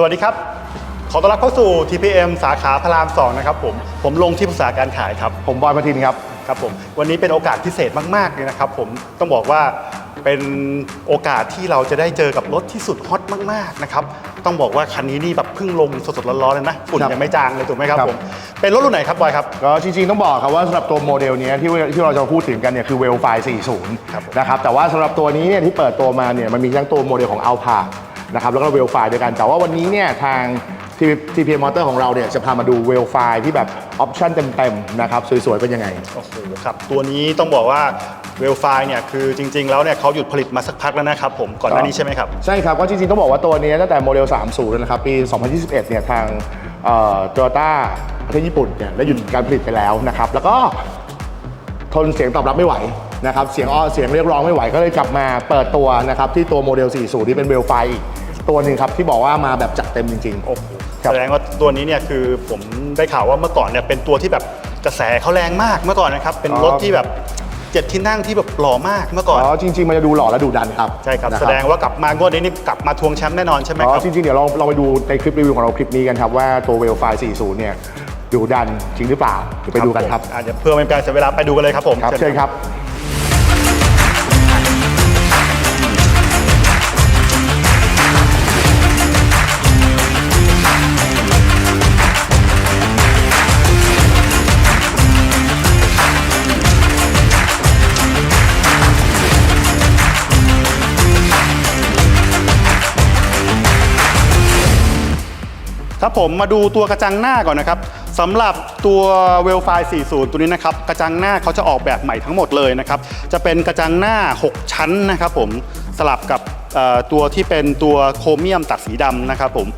สวัสดีครับ ขอต้อนรับเข้าสู่ TPM สาขาพระราม 2 นะครับผม ผมลงที่ปรึกษาการขายครับ ผมบอยมาทินครับ ครับผม วันนี้เป็นโอกาสพิเศษมากๆเลยนะครับผม ต้องบอกว่าเป็นโอกาสที่เราจะได้เจอกับรถที่สุดฮอตมากๆนะครับ ต้องบอกว่าคันนี้นี่แบบเพิ่งลงสดๆร้อนๆเลยนะ ฝุ่นครับยังไม่จางเลยถูกไหมครับครับ ผม เป็นรถรุ่นไหนครับบอยครับ ก็จริงๆ ต้องบอกครับว่าสำหรับตัวโมเดลเนี้ยที่ที่เราจะพูดถึงกันเนี่ยคือเวลไฟครับผม40 นะครับแต่ว่าสำหรับตัวนี้เนี่ยที่เปิดตัวมาเนี่ยมันมีทั้งตัวโมเดลของ Alpha นะครับแล้วก็เวลไฟด้วยกัน แต่ว่าวันนี้เนี่ยทาง TPM Motor ของเราเนี่ยจะพามาดูเวลไฟที่แบบออปชั่นเต็มๆนะครับสวย ๆ เป็นยังไง โอ้โหครับ ตัวนี้ต้องบอกว่าเวลไฟเนี่ยคือจริง ๆ แล้วเนี่ยเขาหยุดผลิตมาสักพักแล้วนะครับผมก่อนหน้านี้ใช่ไหมครับ ใช่ครับ ก็จริง ๆ ต้องบอกว่าตัวนี้ตั้งแต่โมเดล 30เลยนะครับ ปี 2021 เนี่ยทางโตโยต้าประเทศญี่ปุ่นเนี่ยได้หยุดการผลิตไปแล้วนะครับแล้วก็ทนเสียงตอบรับไม่ไหว นะครับเสียงอ้อเสียงเรียกร้องไม่ไหวก็เลยกลับมาเปิดตัวนะครับที่ตัวโมเดล 40 ที่เป็นเวลไฟอีกตัวหนึ่งครับที่บอกว่ามาแบบจัดเต็มจริงโอ้โหครับแสดงว่าตัวนี้เนี่ยคือผมได้ข่าวว่าเมื่อก่อนเนี่ยเป็นตัวที่แบบกระแสเขาแรงมากเมื่อก่อนนะครับเป็นรถที่แบบเจ็ดที่นั่งที่แบบหล่อมากเมื่อๆก่อนอ๋อจริงๆมันจะดูหล่อและดูดันครับใช่ครับนะแสดงว่ากลับมางวดนี้นี่กลับมาทวงแชมป์แน่นอนใช่ไหมอ๋คอรับจริงๆเดี๋ยวเราเราไปดูในคลิปรีวิวของเราคลิปนี้กันครับว่าตัวเวลไฟ40 เนี่ยดูดันจริงหรือเปล่าเดี๋ยวไปดูกันครับอะเดี๋ยวเพื่อไม่เป็นการเสียเวลาไปดูกันเลยครับผมครับเชิญครับ ครับผมมาดูตัวกระจังหน้าก่อนนะครับสำหรับตัวเวลไฟ40 ตัวนี้นะครับกระจังหน้าเขาจะออกแบบใหม่ทั้งหมดเลยนะครับจะเป็นกระจังหน้า 6 ชั้นนะครับผมสลับกับตัวที่เป็นตัวโครเมียมตัดสีดำนะครับผม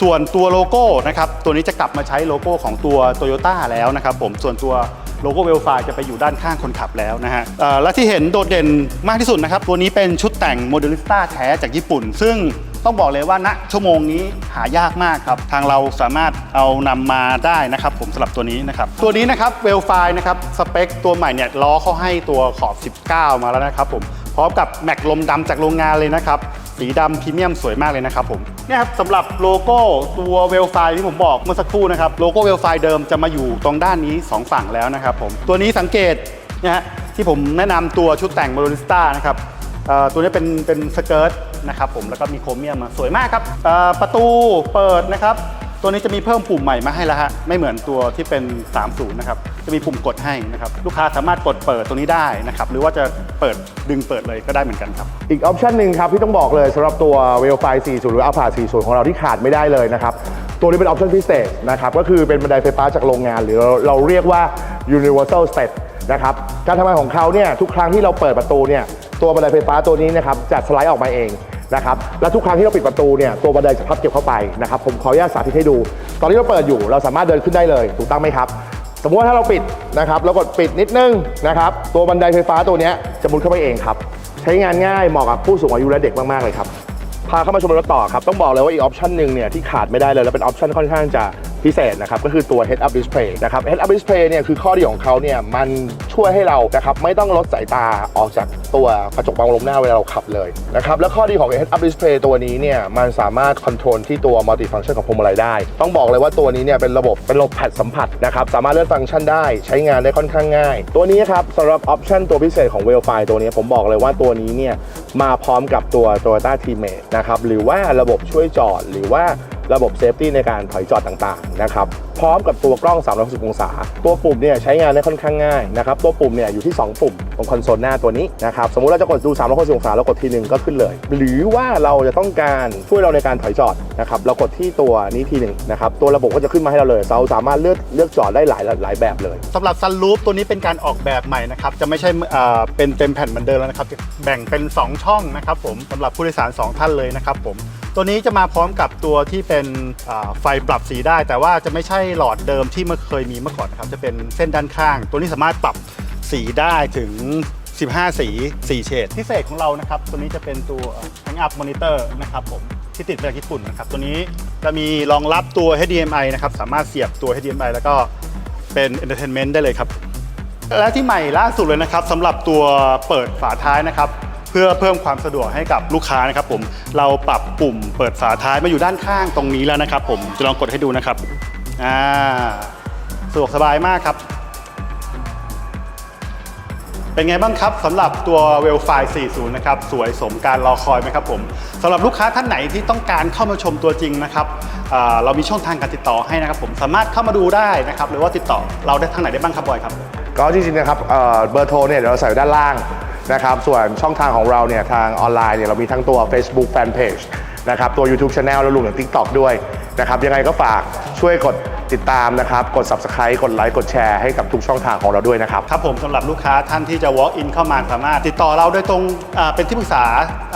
ส่วนตัวโลโก้นะครับตัวนี้จะกลับมาใช้โลโก้ของตัว t o y ยต้แล้วนะครับผมส่วนตัว โลโก้เวลไฟจะไปอยู่ด้านข้างคนขับแล้วนะฮะและที่เห็นโดดเด่นมากที่สุดนะครับ ตัวนี้เป็นชุดแต่งโมเดลิสต้าแท้จากญี่ปุ่น ซึ่งต้องบอกเลยว่าณชั่วโมงนี้หายากมากครับ ทางเราสามารถเอานำมาได้นะครับ ผมสำหรับตัวนี้นะครับ ตัวนี้นะครับเวลไฟนะครับสเปคตัวใหม่เนี่ยล้อเขาให้ตัวขอบ 19 มาแล้วนะครับผมพร้อมกับแม็กลมดำจากโรงงานเลยนะครับ สีดำพรีเมียมสวยมากเลยนะครับผมเนี่ยครับสำหรับโลโก้ตัวเวลไฟที่ผมบอกเมื่อสักครู่นะครับโลโก้เวลไฟเดิมจะมาอยู่ตรงด้านนี้ 2 ฝั่งแล้วนะครับผมตัวนี้สังเกตนะฮะที่ผมแนะนำตัวชุดแต่งบรูนิสต้านะครับตัวนี้เป็นเป็นสเกิร์ตนะครับผมแล้วก็มีโครเมียมมาสวยมากครับประตูเปิดนะครับ ตัวนี้จะมีเพิ่มปุ่มใหม่มาให้แล้วฮะไม่เหมือนตัวที่เป็น 30 นะครับ จะมีปุ่มกดให้นะครับลูกค้าสามารถกดเปิดตัวนี้ได้นะครับหรือว่าจะเปิดดึงเปิดเลยก็ได้เหมือนกันครับ อีกออปชันหนึ่งครับที่ต้องบอกเลยสำหรับตัว w e l f i 40 หรือ Alpha 40 ของเราที่ขาดไม่ได้เลยนะครับ ตัวนี้เป็นออปชันพิเศษนะครับก็คือเป็นบันไดไฟฟ้าจากโรงงาน หรือเราเราเรียกว่า universal step นะครับการทำงานของเขาเนี่ยทุกครั้งที่เราเปิดประตูเนี่ยตัวบันไดไฟฟ้าตัวนี้นะครับจะสไลด์ออกมาเอง นะครับและทุกครั้งที่เราปิดประตูเนี่ยตัวบันไดจะพับเก็บเข้าไปนะครับผมขออนุญาตสาธิตให้ดู ตอนนี้เราเปิดอยู่เราสามารถเดินขึ้นได้เลย ถูกต้องไหมครับ สมมติว่าถ้าเราปิดนะครับเรากดปิดนิดนึงนะครับตัวบันไดไฟฟ้าตัวนี้จะมุดเข้าไปเองครับใช้งานง่ายเหมาะกับผู้สูงอายุและเด็กมากๆเลยครับพาเข้ามาชมรถต่อครับต้องบอกเลยว่าอีกออปชันหนึ่งเนี่ยที่ขาดไม่ได้เลยและเป็นออปชันค่อนข้างจะ พิเศษนะครับก็คือตัว head up display นะครับ head up display เนี่ยคือข้อดีของเขาเนี่ยมันช่วยให้เรานะครับไม่ต้องลดสายตาออกจากตัวกระจกบังลมหน้าเวลาเราขับเลยนะครับและข้อดีของ head up display ตัวนี้เนี่ยมันสามารถคอนโทรลที่ตัว multi function ของพวงมาลัยได้ ต้องบอกเลยว่าตัวนี้เนี่ยเป็นระบบเป็นระบบแพดสัมผัสนะครับสามารถเลื่อนฟังก์ชันได้ใช้งานได้ค่อนข้างง่าย ตัวนี้ครับสำหรับออปชันตัวพิเศษของ w e l f i ตัวนี้ผมบอกเลยว่าตัวนี้เนี่ยมาพร้อมกับตัว Toyota Teammate นะครับหรือว่าระบบช่วยจอดหรือว่า ระบบเซฟตี้ในการถอยจอดต่างๆนะครับพร้อมกับตัวกล้อง 360 องศา ตัวปุ่มเนี่ยใช้งานได้ค่อนข้างง่ายนะครับตัวปุ่มเนี่ยอยู่ที่ 2 ปุ่มตรงคอนโซลหน้าตัวนี้นะครับสมมุติเราจะกดดู 360 องศาเรากดทีหนึ่งก็ขึ้นเลย หรือว่าเราจะต้องการช่วยเราในการถอยจอดนะครับเรากดที่ตัวนี้ทีหนึ่งนะครับตัวระบบก็จะขึ้นมาให้เราเลยเราสามารถเลือกเลือกจอดได้หลายหลายแบบเลยสำหรับซันรูฟตัวนี้เป็นการออกแบบใหม่นะครับจะไม่ใช่เอ่อเป็นเต็มแผ่นเหมือนเดิมแล้วนะครับแบ่งเป็น 2 ช่องนะครับผมสำหรับผู้โดยสาร 2 ท่านเลยนะครับผมตัวนี้จะมาพร้อมกับตัวที่เป็นไฟปรับสีได้ แต่ว่าจะไม่ใช่หลอดเดิมที่เมื่อเคยมีเมื่อก่อนนะครับจะเป็นเส้นด้านข้าง ตัวนี้สามารถปรับสีได้ถึง 15 สี 4 เฉดพิเศษของเรานะครับ ตัวนี้จะเป็นตัว Hang Up Monitor นะครับผมที่ติดมาจากญี่ปุ่นนะครับ ตัวนี้จะมีรองรับตัว HDMI นะครับสามารถเสียบตัว HDMI แล้วก็เป็น Entertainment ได้เลยครับ และที่ใหม่ล่าสุดเลยนะครับสำหรับตัวเปิดฝาท้ายนะครับ เพื่อเพิ่มความสะดวกให้กับลูกค้านะครับผมเราปรับปุ่มเปิดฝาท้ายมาอยู่ด้านข้างตรงนี้แล้วนะครับ ผมจะลองกดให้ดูนะครับอ่าสะดวกสบายมากครับ เป็นไงบ้างครับสำหรับตัว w e l f i 40 นะครับ สวยสมการรอคอยไหมครับผมสำหรับลูกค้าท่านไหนที่ต้องการเข้ามาชมตัวจริงนะครับเรามีช่องทางการติดต่อให้นะครับผมสามารถเข้ามาดูได้นะครับ หรือว่าติดต่อเราได้ทางไหนได้บ้างครับบอยครับ ก็จริงๆนะครับเอ่อเบอร์โทรเนี่ยเดี๋ยวเราใส่ไว้ด้านล่าง นะครับ ส่วนช่องทางของเราเนี่ยทางออนไลน์เนี่ยเรามีทั้งตัว Facebook Fanpage นะครับตัว YouTube Channel แล้วรวมถึง TikTok ด้วยนะครับยังไงก็ฝากช่วยกด ติดตามนะครับ กด Subscribe กดไลค์ กดแชร์ให้กับทุกช่องทางของเราด้วยนะครับ ครับผมสำหรับลูกค้าท่านที่จะ walk in เข้ามาสามารถ ติดต่อเราโดยตรงอ่าเป็นที่ปรึกษา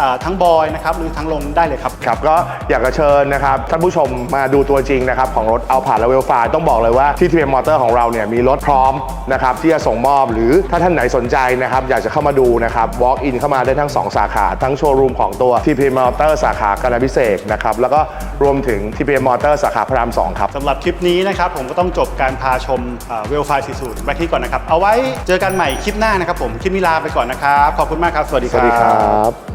อ่าทั้งบอยนะครับหรือทั้งลงได้เลยครับ ครับก็อยากจะเชิญนะครับท่านผู้ชมมาดูตัวจริงนะครับของรถเอาผ่านและเวลฟาต้องบอกเลยว่าที่ทีเอ็มมอเตอร์ของเราเนี่ยมีรถพร้อมนะครับที่จะส่งมอบหรือถ้าท่านไหนสนใจนะครับอยากจะเข้ามาดูนะครับ walk in เข้ามาได้ทั้ง 2 สาขาทั้งโชว์รูมของตัว TPM Motor สาขากาญจนาพิเศษกนะครับแล้วก็รวมถึง TPM Motor สาขาพระราม2ครับ สำหรับคลิปนี้นะครับผมก็ต้องจบการพาชมเวลไฟ40ไว้ที่ก่อนนะครับ เอาไว้เจอกันใหม่คลิปหน้านะครับผมคลิปนี้ลาไปก่อนนะครับ ขอบคุณมากครับ สวัสดีครับ